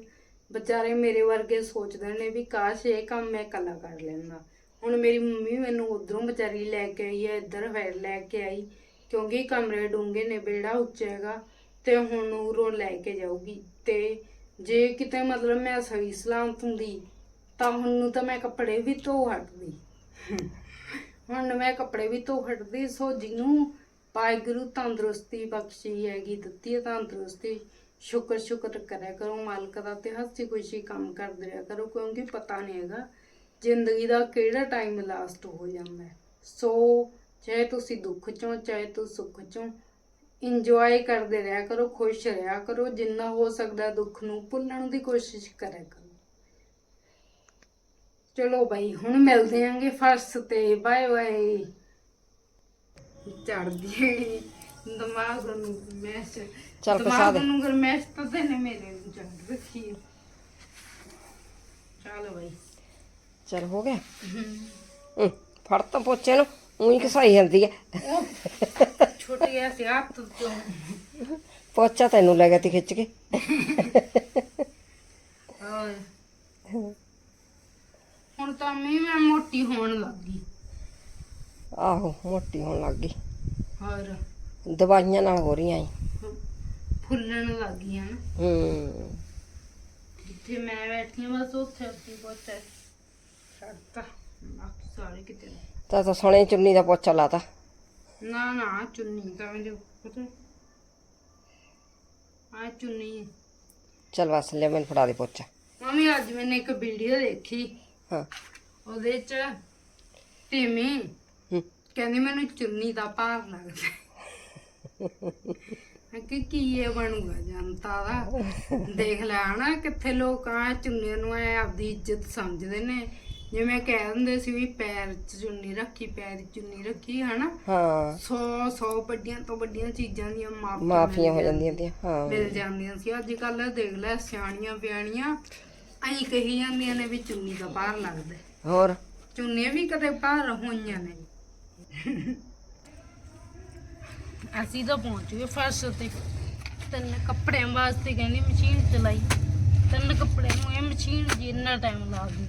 ਵਿਚਾਰੇ ਮੇਰੇ ਵਰਗੇ ਸੋਚਦੇ ਨੇ ਵੀ ਕਾਸ਼ ਇਹ ਕੰਮ ਮੈਂ ਇਕੱਲਾ ਕਰ ਲੈਂਦਾ। ਹੁਣ ਮੇਰੀ ਮੰਮੀ ਮੈਨੂੰ ਉਧਰੋਂ ਵਿਚਾਰੀ ਲੈ ਕੇ ਆਈ ਹੈ ਇੱਧਰ ਫੇਰ ਲੈ ਕੇ ਆਈ। ਕਿਉਂਕਿ ਕਮਰੇ ਡੂੰਘੇ ਨੇ ਬੇੜਾ ਉੱਚਾ ਹੈਗਾ ਤੇ ਹੁਣ ਉਰੋਂ ਲੈ ਕੇ ਜਾਊਗੀ। ਤੇ ਜੇ ਕਿਤੇ ਮਤਲਬ ਮੈਂ ਸਹੀ ਸਲਾਮਤ ਹੁੰਦੀ ਤਾਂ ਹੁਣ ਨੂੰ ਤਾਂ ਮੈਂ ਕੱਪੜੇ ਵੀ ਧੋ ਹਟਦੀ। ਹੁਣ ਮੈਂ ਕੱਪੜੇ ਵੀ ਧੋ ਹਟਦੀ ਸੋ ਜਿਹਨੂੰ ਵਾਹਿਗੁਰੂ ਤੰਦਰੁਸਤੀ ਬਖਸ਼ੀ ਹੈਗੀ, ਦਿੱਤੀ ਹੈ ਤੰਦਰੁਸਤੀ। ਸ਼ੁਕਰ ਸ਼ੁਕਰ ਕਰਿਆ ਕਰੋ, ਮਾਲਕ ਦਾ ਤੇ ਹੱਸੀ ਖੁਸ਼ੀ ਕੰਮ ਕਰਦੇ ਰਿਹਾ ਕਰੋ, ਕਿਉਂਕਿ ਪਤਾ ਨਹੀਂ ਹੈਗਾ ਜ਼ਿੰਦਗੀ ਦਾ ਕਿਹੜਾ ਟਾਈਮ ਲਾਸਟ ਹੋ ਜਾਂਦਾ ਸੋ ਚਾਹੇ ਤੁਸੀਂ ਦੁੱਖ ਚੋਂ, ਚਾਹੇ ਤੁਸੀਂ ਸੁੱਖ ਚੋਂ ਇੰਜੋਏ ਕਰਦੇ ਰਿਹਾ ਕਰੋ, ਖੁਸ਼ ਰਿਹਾ ਕਰੋ, ਜਿੰਨਾ ਹੋ ਸਕਦਾ ਦੁੱਖ ਨੂੰ ਭੁੱਲਣ ਦੀ ਕੋਸ਼ਿਸ਼ ਕਰਿਆ ਕਰੋ। ਚਲੋ ਬਾਈ, ਹੁਣ ਮਿਲਦੇ ਆਂਗੇ ਫਰਸ ਤੇ। Bye bye. ਚੜਦੀ ਹੈਗੀ ਦਿਮਾਗ ਨੂੰ ਮੈਸ ਚੱਲ ਫਸਾ ਦੇ। ਨੂੰ ਗਰਮੈਸ਼ ਤਾਂ ਤੈਨੇ ਮੇਰੇ ਨੂੰ ਚੜ ਰੱਖੀ ਹੈ। ਚਲੋ ਬਾਈ। ਚਲ ਹੋ ਗਿਆ। ਹੂੰ, ਫੜ ਤਾਂ ਪੋਚੇ ਨੂੰ ਉਹੀ ਘਸਾਈ ਜਾਂਦੀ ਹੈ। ਉਹ ਛੋਟੇ ਜਿਹਾ ਸੀ ਹੱਥ ਤੋਂ ਪੋਚਾ ਤੈਨੂੰ ਲੈ ਗਿਆ ਤੀ ਖਿੱਚ ਕੇ। ਹੋਰ। ਹੁਣ ਤਾਂ ਮੈਂ ਮੈਂ ਮੋਟੀ ਹੋਣ ਲੱਗੀ ਆਹੋ ਮੋਟੀ ਹੋਣ ਲੱਗ ਗਈ। ਹੋਰ? ਦਵਾਈਆਂ ਨਾਲ ਹੋ ਰਹੀਆਂ ਈ। ਫੁੱਲਣ ਲੱਗੀ ਹਨ ਹੂੰ। ਜਿੱਥੇ ਮੈਂ ਬੈਠੀ ਹਾਂ ਬਸ ਉੱਥੇ ਉੱਥੇ ਪਹੁੰਚੇ ਛੱਡਤਾ। ਬਾਕੀ ਸਾਰੇ ਕਿਤੇ ਨੇ। ਤਾਂ ਤਾਂ ਸੋਹਣੇ ਚੁੰਨੀ ਦਾ ਪੋਚਾ ਲਾਤਾ। ਨਾ ਨਾ ਚੁੰਨੀ ਤਾਂ ਮੇਰੇ ਪਤਾ ਆ। ਚੁੰਨੀ। ਚਲ ਬਸ ਲੈ ਮੈਨੂੰ ਫੜਾ ਦੇ ਪੋਚਾ। ਮੰਮੀ ਅੱਜ ਮੈंने ਇੱਕ ਵੀਡੀਓ ਦੇਖੀ। ਹਾਂ। ਉਹਦੇ ਚ ਹੂੰ ਕਹਿੰਦੀ ਮੈਨੂੰ ਚੁੰਨੀ ਦਾ ਭਾਰ ਲੱਗਦਾ ਮੈਂ ਕਿ ਕੀ ਇਹ ਬਣੂਗਾ ਜਨਤਾ ਦਾ? ਦੇਖ ਲੈ ਹਨਾ ਕਿੱਥੇ ਲੋਕ ਆ ਚੁੰਨੀਆਂ ਨੂੰ ਐ ਆਪਦੀ ਇੱਜ਼ਤ ਸਮਝਦੇ ਨੇ। ਜਿਵੇਂ ਕਹਿ ਦਿੰਦੇ ਸੀ ਵੀ ਪੈਰ 'ਚ ਚੁੰਨੀ ਰੱਖੀ ਪੈਰ 'ਚ ਚੁੰਨੀ ਰੱਖੀ ਹਨਾ? ਹਾਂ। ਸੌ ਸੌ ਵੱਡੀਆਂ ਤੋਂ ਵੱਡੀਆਂ ਚੀਜ਼ਾਂ ਦੀਆਂ ਮਾਫੀਆਂ ਮਾਫੀਆਂ ਹੋ ਜਾਂਦੀਆਂ ਤੀਆਂ ਹਾਂ। ਮਿਲ ਜਾਂਦੀਆਂ ਸੀ। ਅੱਜ ਕੱਲ ਦੇਖ ਲੈ ਸਿਆਣੀਆਂ ਬਿਆਣੀਆਂ ਐਂ ਕਹੀ ਜਾਂਦੀਆਂ ਨੇ ਵੀ ਚੁੰਨੀ ਦਾ ਭਾਰ ਲੱਗਦਾ ਹੋਰ? ਚੁੰਨੀਆਂ ਵੀ ਕਦੇ ਭਾਰ ਹੋਈਆਂ ਨੇ ਅਸੀਂ ਤਾਂ ਪਹੁੰਚ ਗਏ ਫਰਸ਼ ਤੇ। ਤਿੰਨ ਕੱਪੜਿਆਂ ਵਾਸਤੇ ਕਹਿੰਦੀ ਮਸ਼ੀਨ ਚਲਾਈ। ਤਿੰਨ ਕੱਪੜਿਆਂ ਨੂੰ ਇਹ ਮਸ਼ੀਨ ਜੀ ਇੰਨਾ ਟਾਈਮ ਲਾ ਗਈ।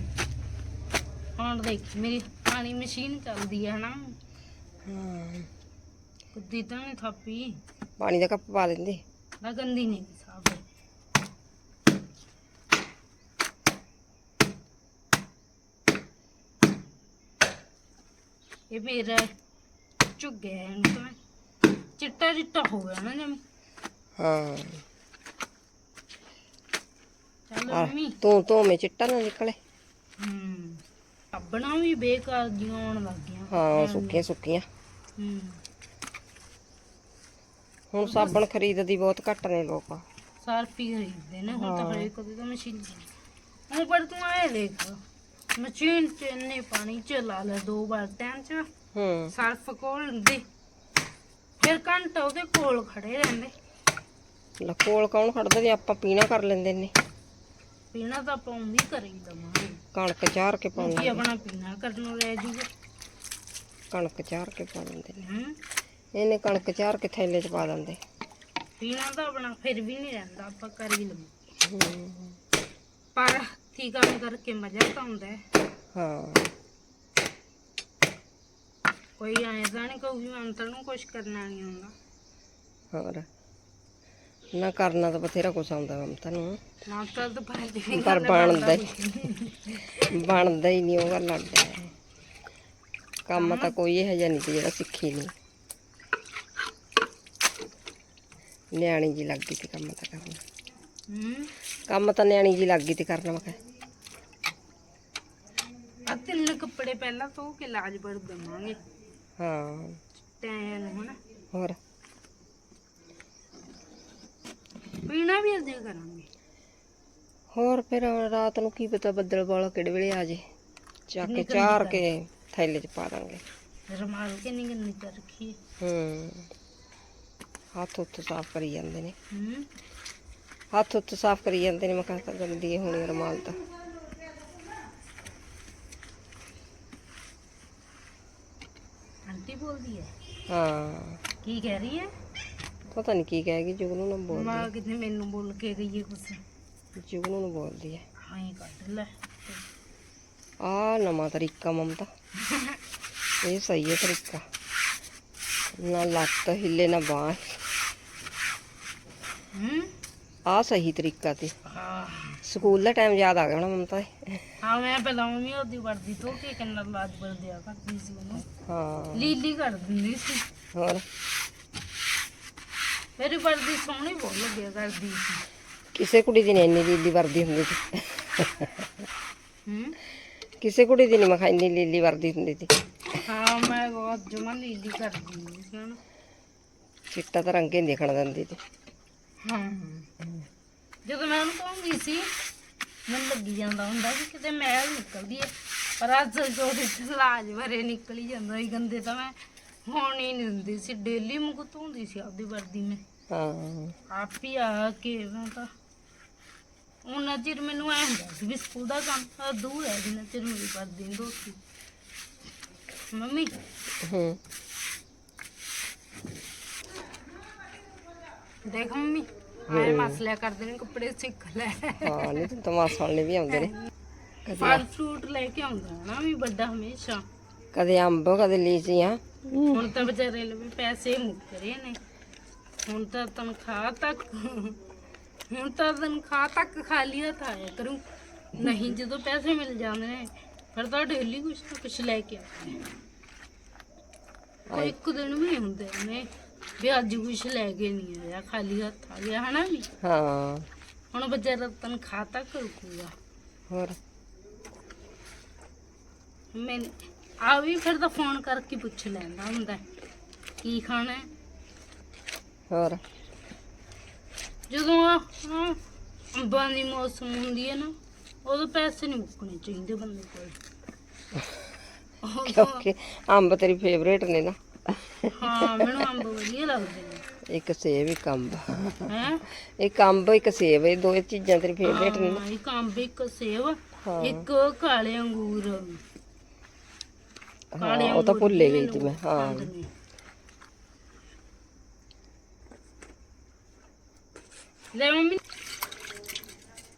ਹੁਣ ਦੇਖ ਮੇਰੀ ਪਾਣੀ ਮਸ਼ੀਨ ਚੱਲਦੀ ਹੈ ਹਨਾ? ਹਾਂ। ਕੁੱਦੀ ਤਾਂ ਨਹੀਂ ਥਾਪੀ। ਪਾਣੀ ਦਾ ਕੱਪ ਪਾ ਲੈਂਦੇ। ਨਾ ਗੰਦੀ ਨਹੀਂ ਇਹ ਫੇਰ ਝੁੱਗਿਆ ਇਹਨੂੰ ਤਾਂ ਮੈਂ। ਚਿੱਟਾ ਚਿੱਟਾ ਹੋ ਗਿਆ ਨਾ ਜਿਵੇਂ ਹਾਂ। ਚੱਲ ਮੰਮੀ। ਤੂੰ ਤੂੰ ਮੇ ਚਿੱਟਾ ਨਾ ਨਿਕਲੇ। ਹੂੰ ਵੀ ਬੇਕਾਰ ਜਿਹੀਆਂ ਆਉਣ ਲੱਗ ਗਈਆਂ ਹਾਂ ਸੁੱਕੀਆਂ ਸੁੱਕੀਆਂ। ਹੂੰ। ਹੁਣ ਸਾਬਣ ਖਰੀਦਦੀ ਬਹੁਤ ਘੱਟ ਨੇ ਲੋਕ। ਸਰਫ ਖਰੀਦਦੇ ਨੇ ਹੁਣ ਤਾਂ। ਹਰੇਕ ਉਹਦੇ ਤਾਂ ਮਸ਼ੀਨ ਹੁਣ ਪਰ ਤੂੰ ਆਏ ਦੇਖ। ਮਸ਼ੀਨ ਚ ਇੰਨੇ ਪਾਣੀ ਚ ਲਾ ਲੈ ਦੋ ਵਾਰ ਟਾਈਮ ਚ। ਹੂੰ। ਸਰਫ ਕੋਲ ਦੇ ਫਿਰ ਘੰਟਾ ਉਹਦੇ ਕੋਲ ਖੜੇ ਰਹਿੰਦੇ। ਲਕੋਲ ਕੌਣ ਖੜਦਾ ਜੇ ਆਪਾਂ ਪੀਣਾ ਕਰ ਲੈਂਦੇ ਨੇ। ਪੀਣਾ ਤਾਂ ਪਾਉਂਦੀ ਕਰੀ ਦਵਾਂਗੇ। ਕਣਕ ਚਾਰ ਕੇ ਕੀ ਪਾਉਂਦੇ ਆਪਣਾ ਪੀਣਾ ਕਰਨ ਨੂੰ ਰਹਿ ਜੂਗਾ। ਕਣਕ ਚਾਰ ਕੇ ਪਾ ਦਿੰਦੇ ਨੇ। ਹੂੰ। ਇਹਨੇ ਕਣਕ ਚਾਰ ਕੇ ਥੈਲੇ 'ਚ ਪਾ ਦਿੰਦੇ। ਪੀਣਾ ਤਾਂ ਆਪਣਾ ਫਿਰ ਵੀ ਨਹੀਂ ਰਹਿੰਦਾ ਆਪਾਂ ਕਰ ਹੂੰ। ਪਰ ਹੱਥੀਂ ਕੰਮ ਕਰਕੇ ਮਜ਼ਾ ਤਾਂ ਆਉਂਦਾ ਹੈ। ਹਾਂ। ਕੋਈ ਐਂ ਤਾਂ ਨਹੀਂ ਕਹੂਗੀ ਮੈਂ ਤਾਂ ਨੂੰ ਕੁਝ ਕਰਨਾ ਨਹੀਂ ਆਉਂਦਾ। ਹੋਰ? ਨਾ ਕਰਨਾ ਤਾਂ ਬਥੇਰਾ ਕੁਛ ਆਉਂਦਾ ਮਮਤਾ ਨੂੰ। ਨਾ ਤਾਂ ਦੁਪਹਿਰ ਦੀ ਵੀ ਪਰ ਗੱਲ ਬਣਦਾ ਹੀ ਬਣਦਾ ਹੀ ਨਹੀਂ। ਉਹ ਗੱਲ ਅੱਡ ਹੈ ਕੰਮ ਤਾਂ ਕੋਈ ਇਹੋ ਜਿਹਾ ਨਹੀਂ ਤੇ ਜਿਹੜਾ ਸਿੱਖੀ ਨਹੀਂ ਨਿਆਣੀ ਜੀ ਲੱਗ ਗਈ ਤੇ ਕੰਮ ਤਾਂ ਕਰਨਾ। ਹੂੰ। ਕੰਮ ਤਾਂ ਨਿਆਣੀ ਜੀ ਲੱਗ ਗਈ ਤੇ ਕਰਨਾ ਮੈਂ ਕਿਹਾ ਆ ਤਿੰਨ ਧੋ ਕੇ ਲਾਜ ਬੜ ਦਵਾਂਗੇ। ਹਾਂ। ਟੈਨ ਹੁਣ। ਹੋਰ? ਪੀਣਾ ਵੀ ਅਜੇ ਕਰਾਂਗੇ। ਹੋਰ ਫਿਰ ਰਾਤ ਨੂੰ ਕੀ ਪਤਾ ਬੱਦਲ ਵਾਲਾ ਕਿਹੜੇ ਵੇਲੇ ਆ ਜੇ। ਚੱਕ ਕੇ ਚਾਰ। ਕੇ ਥੈਲੇ 'ਚ ਪਾ ਦਾਂਗੇ। ਰਮਾਲ ਕਿੰਨੀ ਗੰਦੀ ਕਰ ਰੱਖੀ ਹੈ। ਹੱਥ ਉੱਤ ਸਾਫ਼ ਕਰੀ ਜਾਂਦੇ ਨੇ। ਹੂੰ। ਹੱਥ ਉੱਤ ਸਾਫ਼ ਕਰੀ ਜਾਂਦੇ ਨੇ ਮੈਂ ਕਿਹਾ ਤਾਂ ਗੰਦੀ ਹੋਣੀ ਰਮਾਲ ਤਾਂ। ਬੋਲਦੀ ਹੈ। ਹਾਂ। ਕੀ ਕਹਿ ਰਹੀ ਹੈ? ਪਤਾ ਨਹੀਂ ਕੀ ਕਹੇਗੀ ਜੁਗਨੂ ਨੂੰ ਬੋਲਦੀ ਮਾਂ ਕਿਤੇ ਮੈਨੂੰ ਬੋਲ ਕੇ ਗਈ ਹੈ ਕੁਛ। ਜੁਗਨੂ ਨੂੰ ਬੋਲਦੀ ਹੈ। ਹਾਂ ਕੱਢ ਲੈ। ਆ ਨਵਾਂ ਤਰੀਕਾ ਮਮਤਾ। ਇਹ ਸਹੀ ਹੈ ਤਰੀਕਾ। ਨਾ ਲੱਤ ਹਿੱਲੇ ਨਾ ਬਾਹ ਹੂੰ? ਆ ਸਹੀ ਤਰੀਕਾ ਤੇ। ਹਾਂ ਸਕੂਲ ਦਾ ਟਾਈਮ ਯਾਦ ਆ ਗਿਆ ਮਮਤਾ ਦੇ। ਹਾਂ ਮੈਂ ਪਹਿਲਾਂ ਮੰਮੀ ਉਹਦੀ ਵਰਦੀ ਧੋ ਕੇ ਕਿੰਨਾ ਲਾਜ ਬਰ ਦਿਆ ਕਰਦੀ ਸੀ ਉਹਨੂੰ। ਹਾਂ। ਲੀਲੀ ਕਰ ਦਿੰਦੀ ਸੀ। ਹੋਰ? ਮੇਰੀ ਵਰਦੀ ਸੋਹਣੀ ਬਹੁਤ ਲੱਗਿਆ ਕਰਦੀ ਸੀ। ਕਿਸੇ ਕੁੜੀ ਦੀ ਨੀ ਇੰਨੀ ਲੀਲੀ ਵਰਦੀ ਹੁੰਦੀ ਸੀ। ਹੂੰ? ਕਿਸੇ ਕੁੜੀ ਦੀ ਨਹੀਂ ਮਖਾ ਇੰਨੀ ਲੀਲੀ ਵਰਦੀ ਹੁੰਦੀ ਸੀ। ਹਾਂ ਮੈਂ ਬਹੁਤ ਜਮਾ ਲੀਲੀ ਕਰਦੀ ਸੀ ਚਿੱਟਾ ਤਾਂ ਰੰਗੇ ਨਹੀਂ ਦਿਖਣ ਦਿੰਦੀ ਤੇ ਹਾਂ। ਜਦੋਂ ਮੈਂ ਉਹਨੂੰ ਧੋਂਦੀ ਸੀ ਮੈਨੂੰ ਲੱਗੀ ਜਾਂਦਾ ਹੁੰਦਾ ਸੀ ਕਿਤੇ ਮੈਲ ਨਿਕਲਦੀ ਹੈ ਪਰ ਅੱਜ ਜੋ ਲਾਜ ਭਰੇ ਨਿਕਲ ਜਾਂਦਾ ਸੀ ਗੰਦੇ ਤਾਂ ਮੈਂ ਹੁਣ ਹੀ ਨਹੀਂ ਦਿੰਦੀ ਸੀ। ਡੇਲੀ ਮੁਕ ਧੋਂਦੀ ਸੀ ਆਪਦੀ ਵਰਦੀ ਮੈਂ। ਹਾਂ। ਆਪ ਹੀ ਆ ਕੇ ਮੈਂ ਤਾਂ ਉਹਨਾਂ ਚਿਰ ਮੈਨੂੰ ਐ ਹੁੰਦਾ ਸੀ ਵੀ ਸਕੂਲ ਦਾ ਕੰਮ ਤਾਂ ਦੂਰ ਹੈ ਜਿੰਨਾ ਚਿਰ ਮੇਰੀ ਵਰਦੀ ਨਹੀਂ ਧੋਤੀ। ਮੰਮੀ ਹੂੰ। ਦੇਖ ਮੰਮੀ ਆਏ ਮਸਲਿਆ ਕਰਦੇ ਨੇ ਕੱਪੜੇ ਸਿੱਖ ਲੈ। ਹਾਂ ਨਹੀਂ ਤਾਂ ਤਮਾਸ਼ਾ ਵਾਲੇ ਵੀ ਆਉਂਦੇ ਨੇ। ਫਲ ਫਰੂਟ ਲੈ ਕੇ ਆਉਂਦਾ ਨਾ ਵੀ ਵੱਡਾ ਹਮੇਸ਼ਾ। ਕਦੇ ਅੰਬ ਕਦੇ ਲੀਚੀਆਂ। ਹੁਣ ਤਾਂ ਵਿਚਾਰੇ ਲਈ ਪੈਸੇ ਮੁੱਕ ਰਹੇ ਨੇ। ਹੁਣ ਤਾਂ ਤਨਖਾਹ ਤੱਕ ਹੁਣ ਤਾਂ ਤਨਖਾਹ ਤੱਕ ਖਾਲੀ ਹੱਥ ਆਇਆ ਕਰੂੰ। ਨਹੀਂ ਜਦੋਂ ਪੈਸੇ ਮਿਲ ਜਾਂਦੇ ਨੇ ਫਿਰ ਤਾਂ ਡੇਲੀ ਕੁਛ ਨਾ ਕੁਛ ਲੈ ਕੇ ਆਉਂਦੇ ਉਹ ਇੱਕ ਦਿਨ ਵੀ ਹੁੰਦੇ ਨੇ। ਵੀ ਅੱਜ ਕੁਛ ਲੈ ਕੇ ਨਹੀਂ ਆਇਆ ਖਾਲੀ ਹੱਥ ਆ ਗਿਆ ਹਨਾ ਵੀ? ਹਾਂ। ਹੁਣ ਵਿਚਾਰਾ ਤਨਖਾਹ ਤੱਕ ਰੁਕੂਗਾ ਹੋਰ? ਮੈਂ ਆ ਵੀ ਫਿਰ ਤਾਂ ਫੋਨ ਕਰਕੇ ਪੁੱਛ ਲੈਂਦਾ ਹੁੰਦਾ ਕੀ ਖਾਣਾ ਹੈ? ਹੋਰ? ਜਦੋਂ ਆ ਆ ਅੰਬਾਂ ਦੀ ਮੌਸਮ ਹੁੰਦੀ ਹੈ ਨਾ ਉਦੋਂ ਪੈਸੇ ਨਹੀਂ ਮੁੱਕਣੇ ਚਾਹੀਦੇ ਬੰਦੇ ਕੋਲ। ਉਦੋਂ- ਕਿਉਂਕਿ ਅੰਬ ਤੇਰੀ ਫੇਵਰੇਟ ਨੇ ਨਾ। ਹਾਂ ਮੈਨੂੰ ਅੰਬ ਵਧੀਆ ਲੱਗਦੇ ਨੇ। ਇੱਕ ਸੇਬ ਇੱਕ ਅੰਬ। ਹੈ? ਇੱਕ ਅੰਬ ਇੱਕ ਸੇਬ ਇਹ ਦੋ ਚੀਜ਼ਾਂ ਤੇਰੀ ਫੇਵਰੇਟ ਨੇ ਨਾ। ਇੱਕ ਅੰਬ ਇੱਕ ਸੇਬ ਹਾਂ। ਇੱਕ ਕਾਲੇ ਅੰਗੂਰ। ਹਾਂ ਉਹ ਤਾਂ ਭੁੱਲ ਹੀ ਗਈ ਤੀ ਮੈਂ ਹਾਂ। ਪਸੰਦ ਨੇ। ਲੈ ਮੰਮੀ।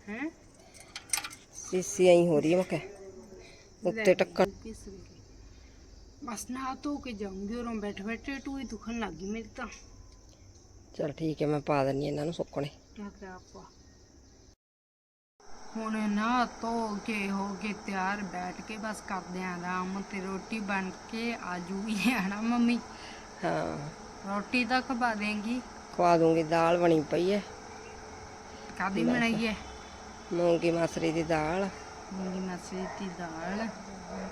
ਹੈ? ਸੀਸੀ ਆਈ ਹੋ ਰਹੀ ਹੈ ਮੈਂ ਕਿਹਾ। ਉੱਤੇ ਟੱਕਣ ਬਸ ਨਾ ਧੋ ਕੇ ਜਾਊਂਗੀ ਉਰੋਂ ਬੈਠ ਬੈਠੇ ਟੂਈ ਦੁਖਣ ਲੱਗੀ ਮੇਰੀ ਤਾਂ। ਚਲ ਠੀਕ ਹੈ ਮੈਂ ਪਾ ਦਿੰਨੀ ਇਹਨਾਂ ਨੂੰ ਸੁੱਕਣੇ। ਕਿਆ ਕਰਾਂ ਆਪਾਂ ਹੁਣ ਨਾ ਧੋ ਕੇ ਹੋ ਕੇ ਤਿਆਰ ਬੈਠ ਕੇ ਬਸ ਕਰਦੇ ਆਂ ਆਰਾਮ ਤੇ ਰੋਟੀ ਬਣ ਕੇ ਆ ਜੂਗੀ ਹੈ ਨਾ ਮੰਮੀ। ਹਾਂ। ਰੋਟੀ ਤਾਂ ਖਵਾ ਦੇਂਗੀ। ਖਵਾ ਦੂੰਗੀ ਦਾਲ ਬਣੀ ਪਈ ਹੈ। ਕਾਦੀ ਬਣਾਈ ਹੈ? ਮੂੰਗੀ ਮਸਰੀ ਦੀ ਦਾਲ। ਮੂੰਗੀ ਮਸਰੀ ਦੀ ਦਾਲ।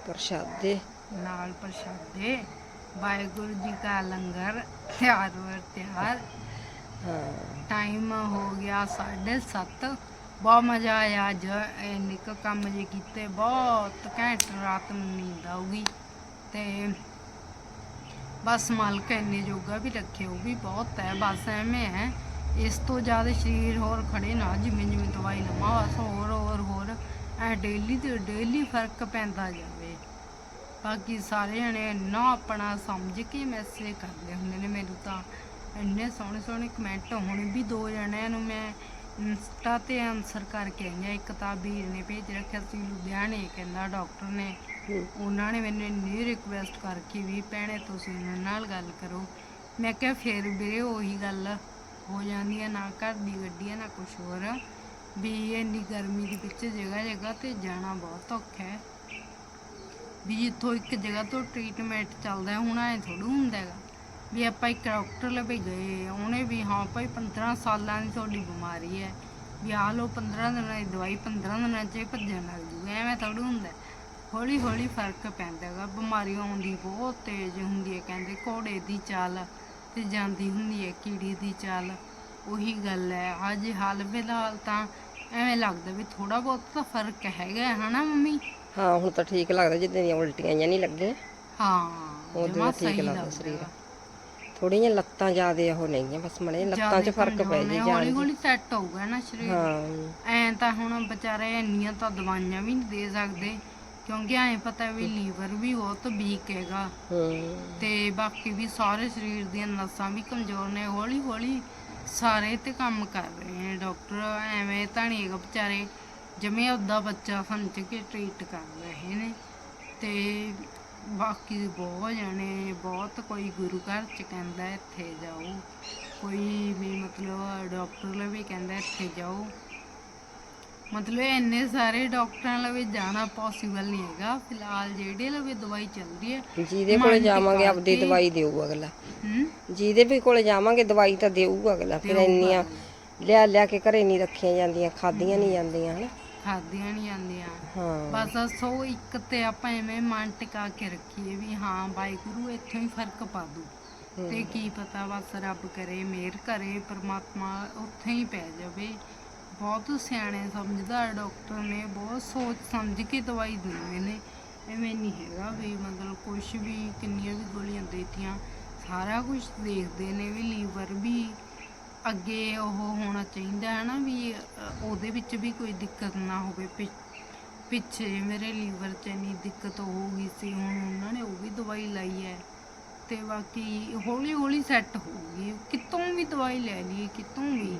ਪ੍ਰਸ਼ਾਦੇ। ਨਾਲ ਪ੍ਰਸ਼ਾਦੇ ਵਾਹਿਗੁਰੂ ਜੀ ਕਾ ਲੰਗਰ ਤਿਆਰ ਵਰ ਤਿਆਰ ਟਾਈਮ ਹੋ ਗਿਆ 7:30 ਬਹੁਤ ਮਜ਼ਾ ਆਇਆ ਅੱਜ। ਇੰਨੇ ਕੁ ਕੰਮ ਜੇ ਕੀਤੇ, ਬਹੁਤ ਘੈਂਟ ਰਾਤ ਨੂੰ ਨੀਂਦ ਆਊਗੀ। ਤੇ ਬਸ ਮਾਲਕ ਇੰਨੇ ਜੋਗਾ ਵੀ ਰੱਖੇ, ਉਹ ਵੀ ਬਹੁਤ ਹੈ। ਬਸ ਐਵੇਂ ਹੈ, ਇਸ ਤੋਂ ਜ਼ਿਆਦਾ ਸਰੀਰ ਹੋਰ ਖੜੇ ਨਾ, ਜਿਵੇਂ ਜਿਵੇਂ ਦਵਾਈ ਲਵਾਂ, ਬਸ ਹੋਰ ਹੋਰ ਹੋਰ। ਐ ਡੇਲੀ ਤੇ ਡੇਲੀ ਫ਼ਰਕ ਪੈਂਦਾ ਜਾਵੇ। ਬਾਕੀ ਸਾਰੇ ਜਣੇ ਇੰਨਾ ਆਪਣਾ ਸਮਝ ਕੇ ਮੈਸੇਜ ਕਰਦੇ ਹੁੰਦੇ ਨੇ ਮੈਨੂੰ ਤਾਂ। ਇੰਨੇ ਸੋਹਣੇ ਸੋਹਣੇ ਕਮੈਂਟ ਹੁਣ ਵੀ ਦੋ ਜਣਿਆਂ ਨੂੰ ਮੈਂ ਇੰਸਟਾ ਤੇ ਆਨਸਰ ਕਰਕੇ ਆਈ ਹਾਂ। ਇੱਕ ਤਾਂ ਵੀਰ ਨੇ ਭੇਜ ਰੱਖਿਆ ਸੀ ਲੁਧਿਆਣੇ ਕਹਿੰਦਾ ਡਾਕਟਰ ਨੇ। ਉਹਨਾਂ ਨੇ ਮੈਨੂੰ ਇੰਨੀ ਰਿਕੁਐਸਟ ਕਰਕੇ ਵੀ ਭੈਣੇ ਤੁਸੀਂ ਉਹਨਾਂ ਨਾਲ ਗੱਲ ਕਰੋ। ਮੈਂ ਕਿਹਾ ਫਿਰ ਵੀਰੇ ਉਹੀ ਗੱਲ ਹੋ ਜਾਂਦੀ ਹੈ ਨਾ ਘਰ ਦੀ ਗੱਡੀ ਹੈ ਨਾ ਕੁਝ ਹੋਰ। ਵੀ ਇੰਨੀ ਗਰਮੀ ਦੇ ਵਿੱਚ ਜਗ੍ਹਾ ਜਗ੍ਹਾ ਤੇ ਜਾਣਾ ਬਹੁਤ ਔਖਾ ਹੈ। ਵੀ ਜਿੱਥੋਂ ਇੱਕ ਜਗ੍ਹਾ ਤੋਂ ਟ੍ਰੀਟਮੈਂਟ ਚੱਲਦਾ ਹੁਣ ਐ ਥੋੜ੍ਹਾ ਹੁੰਦਾ ਹੈਗਾ। ਵੀ ਆਪਾਂ ਇੱਕ ਡਾਕਟਰ ਲਵੇ ਗਏ ਉਹਨੇ ਵੀ ਹਾਂ ਭਾਈ 15 ਸਾਲਾਂ ਦੀ ਤੁਹਾਡੀ ਬਿਮਾਰੀ ਹੈ। ਵੀ ਆ ਲਓ 15 ਦਿਨਾਂ ਦੀ ਦਵਾਈ 15 ਦਿਨਾਂ 'ਚ ਭੱਜਣ ਲੱਗ ਜੂਗਾ ਐਵੇਂ ਥੋੜ੍ਹਾ ਹੁੰਦਾ ਹੌਲੀ ਹੌਲੀ ਫ਼ਰਕ ਪੈਂਦਾ ਹੈਗਾ ਬਿਮਾਰੀ ਆਉਂਦੀ ਬਹੁਤ ਤੇਜ਼ ਹੁੰਦੀ ਹੈ ਕਹਿੰਦੇ ਘੋੜੇ ਦੀ ਚਾਲ ਤੇ ਜਾਂਦੀ ਹੁੰਦੀ ਹੈ ਕੀੜੀ ਦੀ ਚਾਲ ਉਹੀ ਗੱਲ ਹੈ। ਅੱਜ ਹਾਲ ਫਿਲਹਾਲ ਤਾਂ ਐਵੇਂ ਲੱਗਦਾ ਵੀ ਥੋੜਾ ਬਹੁਤ ਤਾਂ ਫ਼ਰਕ ਹੈਗਾ ਹੈ, ਹਨਾ ਮੰਮੀ? ਹਾਂ ਹੁਣ ਤਾਂ ਠੀਕ ਲੱਗਦਾ ਜਿੱਦਾਂ ਦੀਆਂ ਉਲਟੀਆਂ ਜਾਂ ਨਹੀਂ ਲੱਗੀਆਂ ਹਾਂ ਜਮਾਂ ਠੀਕ ਲੱਗਦਾ ਸਰੀਰ। ਥੋੜੀਆਂ ਲੱਤਾਂ ਜ਼ਿਆਦੇ ਉਹ ਨਹੀਂਆਂ ਬਸ ਮੜੇ ਲੱਤਾਂ 'ਚ ਫ਼ਰਕ ਪੈ ਜੇ ਜਾਣ ਹੌਲੀ ਹੌਲੀ ਸੈੱਟ ਹੋਊਗਾ ਨਾ ਸਰੀਰ। ਹਾਂ। ਐਂ ਤਾਂ ਹੁਣ ਵਿਚਾਰੇ ਇੰਨੀਆਂ ਤਾਂ ਦਵਾਈਆਂ ਵੀ ਨਹੀਂ ਦੇ ਸਕਦੇ ਕਿਉਂਕਿ ਐਂ ਪਤਾ ਵੀ ਲੀਵਰ ਵੀ ਬਹੁਤ ਵੀਕ ਹੈਗਾ। ਹੂੰ। ਤੇ ਬਾਕੀ ਵੀ ਸਾਰੇ ਸਰੀਰ ਦੀਆਂ ਨਸਾਂ ਵੀ ਕਮਜ਼ੋਰ ਨੇ ਹੌਲੀ ਹੌਲੀ ਸਾਰੇ ਤੇ ਕੰਮ ਕਰ ਰਹੇ ਨੇ ਡਾਕਟਰ। ਐਵੇਂ ਤਾਂ ਨਹੀਂ ਹੈਗਾ ਵਿਚਾਰੇ ਜਿਵੇਂ ਉਹਦਾ ਬੱਚਾ ਸਮਝ ਕੇ ਟ੍ਰੀਟ ਕਰ ਰਹੇ ਨੇ ਤੇ ਬਾਕੀ ਬਹੁਤ ਜਾਣੇ ਬਹੁਤ ਕੋਈ ਗੁਰੂ ਘਰ ਚ ਕਹਿੰਦਾ ਇੱਥੇ ਜਾਓ ਕੋਈ ਵੀ ਮਤਲਬ ਡਾਕਟਰ ਲਈ ਵੀ ਕਹਿੰਦਾ ਇੱਥੇ ਜਾਓ। ਮਤਲਬ ਇੰਨੇ ਸਾਰੇ ਡਾਕਟਰਾਂ ਲਵੇ ਜਾਣਾ ਪੋਸੀਬਲ ਨਹੀਂ ਹੈਗਾ ਫਿਲਹਾਲ ਜਿਹੜੇ ਲਵੇ ਦਵਾਈ ਚੱਲਦੀ ਹੈ ਜਿਹਦੇ ਕੋਲੇ ਜਾਵਾਂਗੇ ਆਪਦੀ ਦਵਾਈ ਦੇਊ ਅਗਲਾ। ਹੂੰ? ਜਿਹਦੇ ਵੀ ਕੋਲੇ ਜਾਵਾਂਗੇ ਦਵਾਈ ਤਾਂ ਦੇਊ ਅਗਲਾ ਫਿਰ ਇੰਨੀਆਂ ਲਿਆ ਲਿਆ ਕੇ ਘਰੇ ਨਹੀਂ ਰੱਖੀਆਂ ਜਾਂਦੀਆਂ ਖਾਦੀਆਂ ਨਹੀਂ ਜਾਂਦੀਆਂ ਹਨਾ। ਖਾਦੀਆਂ ਨਹੀਂ ਜਾਂਦੀਆਂ। ਹਾਂ। ਬਸ ਸੋ ਇੱਕ ਤੇ ਆਪਾਂ ਐਵੇਂ ਮਨ ਟਿਕਾ ਕੇ ਰੱਖੀਏ ਵੀ ਹਾਂ ਵਾਹਿਗੁਰੂ ਇੱਥੋਂ ਹੀ ਫ਼ਰਕ ਪਾ ਦੂ। ਤੇ ਕੀ ਪਤਾ ਬਸ ਰੱਬ ਕਰੇ ਮਿਹਰ ਕਰੇ ਪ੍ਰਮਾਤਮਾ ਉੱਥੇ ਹੀ ਪੈ ਜਾਵੇ। ਬਹੁਤ ਸਿਆਣੇ ਸਮਝਦਾਰ ਡਾਕਟਰ ਨੇ ਬਹੁਤ ਸੋਚ ਸਮਝ ਕੇ ਦਵਾਈ ਦਿੰਦੇ ਨੇ। ਐਵੇਂ ਨਹੀਂ ਹੈਗਾ ਵੀ ਮਤਲਬ ਕੁਝ ਵੀ ਕਿੰਨੀਆਂ ਵੀ ਗੋਲੀਆਂ ਦੇਤੀਆਂ ਸਾਰਾ ਕੁਝ ਦੇਖਦੇ ਨੇ ਵੀ ਲੀਵਰ ਵੀ ਅੱਗੇ ਉਹ ਹੋਣਾ ਚਾਹੀਦਾ ਹੈ ਨਾ ਵੀ ਉਹਦੇ ਵਿੱਚ ਵੀ ਕੋਈ ਦਿੱਕਤ ਨਾ ਹੋਵੇ। ਪਿ- ਪਿੱਛੇ ਮੇਰੇ ਲੀਵਰ 'ਚ ਇੰਨੀ ਦਿੱਕਤ ਹੋ ਗਈ ਸੀ, ਹੁਣ ਉਹਨਾਂ ਨੇ ਉਹ ਵੀ ਦਵਾਈ ਲਾਈ ਹੈ। ਤੇ ਬਾਕੀ ਹੌਲੀ ਹੌਲੀ ਸੈੱਟ ਹੋਊਗੀ ਕਿਤੋਂ ਵੀ ਦਵਾਈ ਲੈ ਲਈਏ, ਕਿਤੋਂ ਵੀ।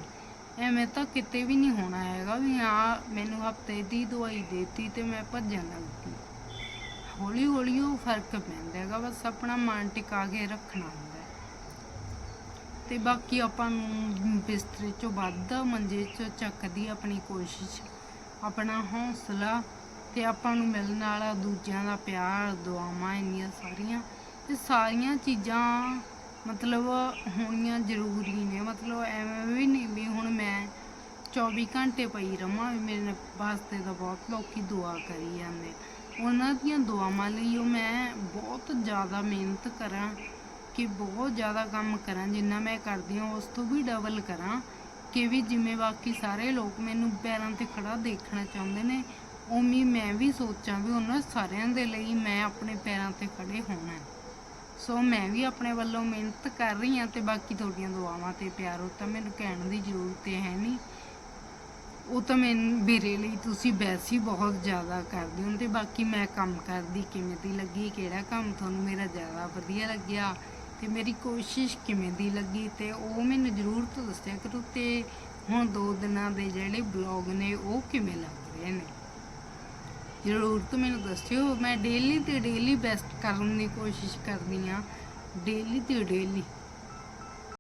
ਐਵੇਂ ਤਾਂ ਕਿਤੇ ਵੀ ਨਹੀਂ ਹੋਣਾ ਹੈਗਾ ਵੀ ਹਾਂ, ਮੈਨੂੰ ਹਫ਼ਤੇ ਦੀ ਦਵਾਈ ਦੇਤੀ ਤੇ ਮੈਂ ਭੱਜਣ ਲੱਗ ਗਈ। ਹੌਲੀ ਹੌਲੀ ਉਹ ਫ਼ਰਕ ਪੈਂਦਾ ਹੈਗਾ, ਬਸ ਆਪਣਾ ਮਨ ਟਿਕਾ ਕੇ ਰੱਖਣਾ। ਤੇ ਬਾਕੀ ਆਪਾਂ ਨੂੰ ਬਿਸਤਰੇ ਚੋਂ ਵੱਧ ਮੰਜੇ ਚੋਂ ਚੱਕਦੀ ਆਪਣੀ ਕੋਸ਼ਿਸ਼। ਆਪਣਾ ਹੌਸਲਾ ਤੇ ਆਪਾਂ ਨੂੰ ਮਿਲਣ ਵਾਲਾ ਦੂਜਿਆਂ ਦਾ ਪਿਆਰ, ਦੁਆਵਾਂ ਇੰਨੀਆਂ ਸਾਰੀਆਂ ਇਹ ਸਾਰੀਆਂ ਚੀਜ਼ਾਂ ਮਤਲਬ ਹੋਣੀਆਂ ਜ਼ਰੂਰੀ ਨੇ। ਮਤਲਬ ਐਵੇਂ ਵੀ ਨਹੀਂ ਵੀ ਹੁਣ ਮੈਂ 24 ਘੰਟੇ ਪਈ ਰਵਾਂ, ਵੀ ਮੇਰੇ ਵਾਸਤੇ ਤਾਂ ਬਹੁਤ ਲੋਕੀ ਦੁਆ ਕਰੀ ਜਾਂਦੇ। ਉਹਨਾਂ ਦੀਆਂ ਦੁਆਵਾਂ ਲਈ ਉਹ ਮੈਂ ਬਹੁਤ ਜ਼ਿਆਦਾ ਮਿਹਨਤ ਕਰਾਂ। ਕਿ ਬਹੁਤ ਜ਼ਿਆਦਾ ਕੰਮ ਕਰਾਂ, ਜਿੰਨਾ ਮੈਂ ਕਰਦੀ ਹਾਂ, ਉਸ ਤੋਂ ਵੀ ਡਬਲ ਕਰਾਂ ਕਿ ਵੀ ਜਿਵੇਂ ਬਾਕੀ ਸਾਰੇ ਲੋਕ ਮੈਨੂੰ ਪੈਰਾਂ ਤੇ ਖੜਾ ਦੇਖਣਾ ਚਾਹੁੰਦੇ ਨੇ ਉਮੀ ਮੈਂ ਵੀ ਸੋਚਾਂ ਵੀ ਉਹਨਾਂ ਸਾਰਿਆਂ ਦੇ ਲਈ ਮੈਂ ਆਪਣੇ ਪੈਰਾਂ ਤੇ ਖੜੇ ਹੋਣਾ। ਸੋ ਮੈਂ ਵੀ ਆਪਣੇ ਵੱਲੋਂ ਮਿਹਨਤ ਕਰ ਰਹੀ ਹਾਂ ਤੇ ਬਾਕੀ ਤੁਹਾਡੀਆਂ ਦੁਆਵਾਂ ਤੇ ਪਿਆਰ ਹੋ ਤਾਂ ਮੈਨੂੰ ਕਹਿਣ ਦੀ ਜ਼ਰੂਰਤ ਹੈ ਨਹੀਂ। ਉਹ ਤਾਂ ਮੈਂ, ਮੇਰੇ ਲਈ ਤੁਸੀਂ ਵੈਸੇ ਹੀ ਬਹੁਤ ਜ਼ਿਆਦਾ ਕਰਦੇ ਹੋ ਤੇ ਬਾਕੀ ਮੈਂ ਕੰਮ ਕਰਦੀ ਕਿਵੇਂ ਦੀ ਲੱਗੀ, ਕਿਹੜਾ ਕੰਮ ਤੁਹਾਨੂੰ ਮੇਰਾ ਜ਼ਿਆਦਾ ਵਧੀਆ ਲੱਗਿਆ? ਤੇ ਮੇਰੀ ਕੋਸ਼ਿਸ਼ ਕਿਵੇਂ ਦੀ ਲੱਗੀ ਤੇ ਉਹ ਮੈਨੂੰ ਜ਼ਰੂਰ ਤੋਂ ਦੱਸਿਆ ਕਰੋ ਤੇ ਹੁਣ ਦੋ ਦਿਨਾਂ ਦੇ ਜਿਹੜੇ ਬਲੌਗ ਨੇ ਉਹ ਕਿਵੇਂ ਲੱਗ ਰਹੇ ਨੇ। ਜ਼ਰੂਰ ਤੋਂ ਮੈਨੂੰ ਦੱਸਿਓ, ਮੈਂ ਡੇਲੀ ਤੇ ਡੇਲੀ ਬੈਸਟ ਕਰਨ ਦੀ ਕੋਸ਼ਿਸ਼ ਕਰਦੀ ਆ ਡੇਲੀ ਤੇ ਡੇਲੀ